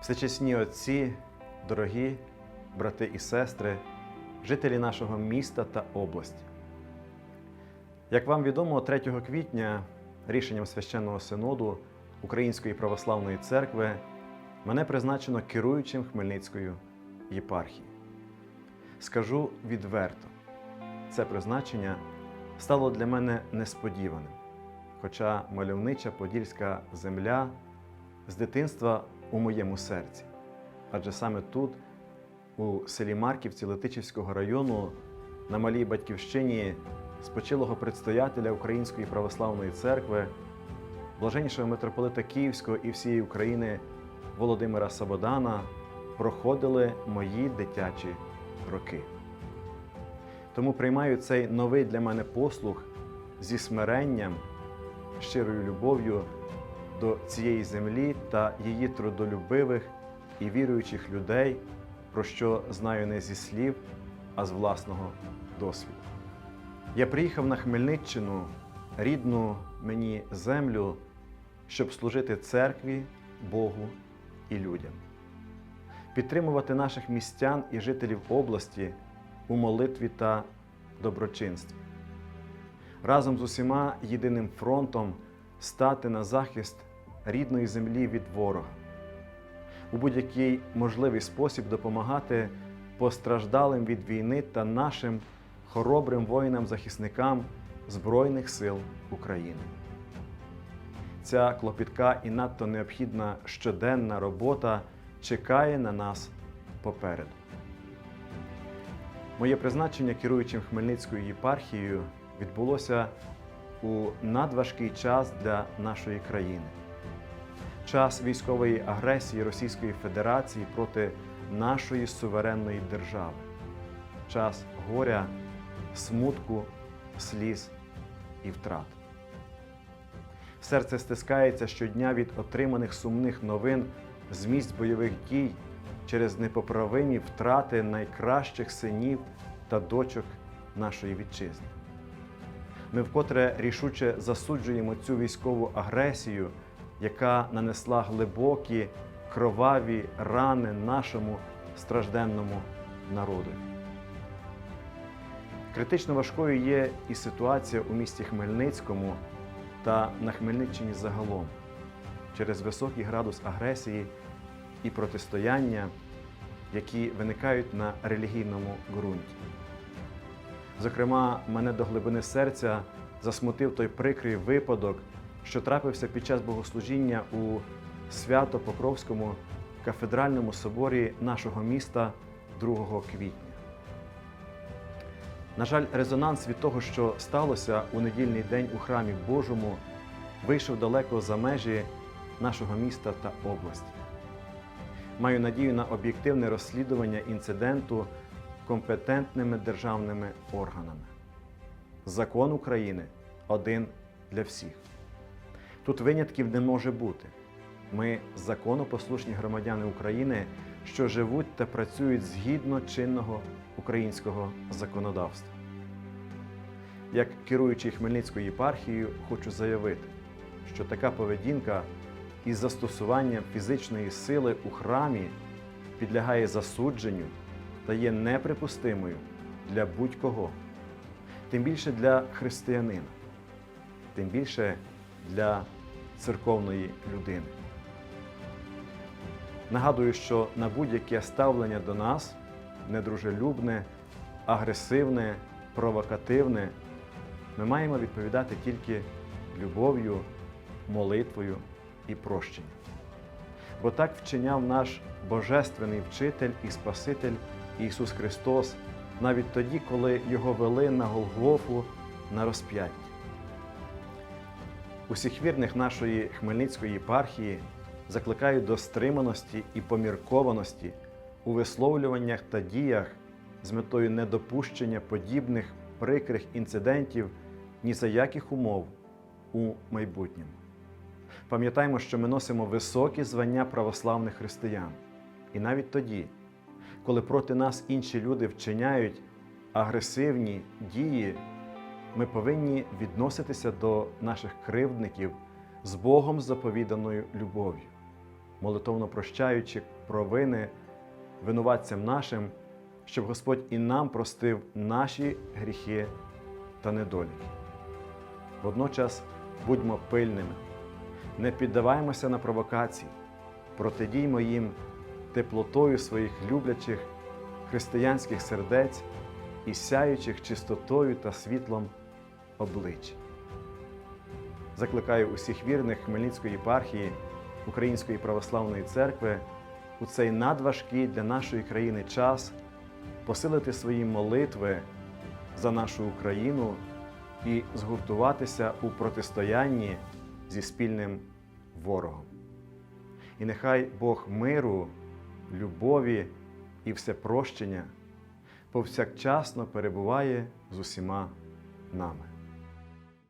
Всечесні отці, дорогі брати і сестри, жителі нашого міста та області. Як вам відомо, 3 квітня рішенням священного синоду Української православної церкви мене призначено керуючим Хмельницькою єпархією. Скажу відверто, це призначення стало для мене несподіваним, хоча мальовнича подільська земля з дитинства у моєму серці. Адже саме тут, у селі Марківці Летичівського району, на малій батьківщині спочилого предстоятеля Української православної церкви, блаженнішого митрополита Київського і всієї України Володимира Сабодана проходили мої дитячі роки. Тому приймаю цей новий для мене послуг зі смиренням, щирою любов'ю до цієї землі та її трудолюбивих і віруючих людей, про що знаю не зі слів, а з власного досвіду. Я приїхав на Хмельниччину, рідну мені землю, щоб служити церкві, Богу і людям, підтримувати наших містян і жителів області у молитві та доброчинстві, разом з усіма єдиним фронтом стати на захист рідної землі від ворога, у будь-який можливий спосіб допомагати постраждалим від війни та нашим хоробрим воїнам-захисникам Збройних сил України. Ця клопітка і надто необхідна щоденна робота чекає на нас попереду. Моє призначення керуючим Хмельницькою єпархією відбулося у надважкий час для нашої країни. Час військової агресії Російської Федерації проти нашої суверенної держави, час горя, смутку, сліз і втрат. Серце стискається щодня від отриманих сумних новин з місць бойових дій через непоправимі втрати найкращих синів та дочок нашої вітчизни. Ми вкотре рішуче засуджуємо цю військову агресію, яка нанесла глибокі кроваві рани нашому стражденному народу. Критично важкою є і ситуація у місті Хмельницькому та на Хмельниччині загалом через високий градус агресії і протистояння, які виникають на релігійному ґрунті. Зокрема, мене до глибини серця засмутив той прикрий випадок, що трапився під час богослужіння у Свято-Покровському кафедральному соборі нашого міста 2 квітня. На жаль, резонанс від того, що сталося у недільний день у храмі Божому, вийшов далеко за межі нашого міста та області. Маю надію на об'єктивне розслідування інциденту компетентними державними органами. Закон України один для всіх. Тут винятків не може бути. Ми законопослушні громадяни України, що живуть та працюють згідно чинного українського законодавства. Як керуючий Хмельницькою єпархією, хочу заявити, що така поведінка із застосуванням фізичної сили у храмі підлягає засудженню та є неприпустимою для будь-кого, тим більше для християнина, тим більше для церковної людини. Нагадую, що на будь-яке ставлення до нас недружелюбне, агресивне, провокативне, ми маємо відповідати тільки любов'ю, молитвою і прощенням. Бо так вчиняв наш Божественний вчитель і Спаситель Ісус Христос навіть тоді, коли Його вели на Голгофу на розп'ятті. Усіх вірних нашої Хмельницької єпархії закликаю до стриманості і поміркованості у висловлюваннях та діях з метою недопущення подібних прикрих інцидентів ні за яких умов у майбутньому. Пам'ятаємо, що ми носимо високі звання православних християн. І навіть тоді, коли проти нас інші люди вчиняють агресивні дії, ми повинні відноситися до наших кривдників з Богом заповіданою любов'ю. молитовно прощаючи провини винуватцям нашим, щоб Господь і нам простив наші гріхи та недоліки. Водночас будьмо пильними, не піддаваймося на провокації, протидіймо їм теплотою своїх люблячих християнських сердець і сяючих чистотою та світлом облич. Закликаю усіх вірних Хмельницької єпархії Української православної церкви у цей надважкий для нашої країни час посилити свої молитви за нашу Україну і згуртуватися у протистоянні зі спільним ворогом. І нехай Бог миру, любові і всепрощення повсякчасно перебуває з усіма нами.